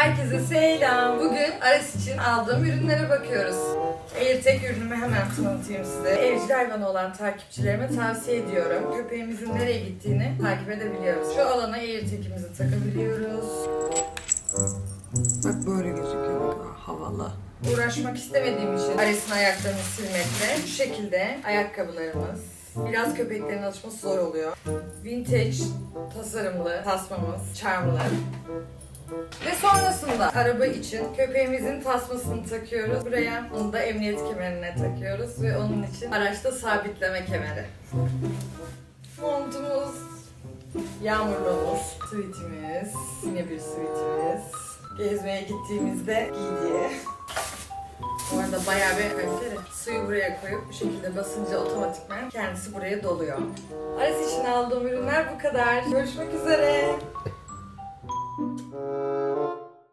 Herkese selam. Bugün Ares için aldığım ürünlere bakıyoruz. AirTag ürünümü hemen tanıtayım size. Evcil hayvanı olan takipçilerime tavsiye ediyorum. Köpeğimizin nereye gittiğini takip edebiliyoruz. Şu alana AirTag'imizi takabiliyoruz. Bak böyle gözüküyor. Havalı. Uğraşmak istemediğim için Ares'in ayaklarını silmekle şu şekilde ayakkabılarımız. Biraz köpeklerin alışması zor oluyor. Vintage tasarımlı tasmamız, charmlı. Ve sonrasında araba için köpeğimizin tasmasını takıyoruz. Buraya onu da emniyet kemerine takıyoruz ve onun için araçta sabitleme kemeri. Montumuz, yağmurluğumuz, tweetimiz, yine bir tweetimiz. Gezmeye gittiğimizde giydiği. Bu arada bayağı bir kaliteli. Suyu buraya koyup bu şekilde basınca otomatikman kendisi buraya doluyor. Ares için aldığım ürünler bu kadar. Görüşmek üzere.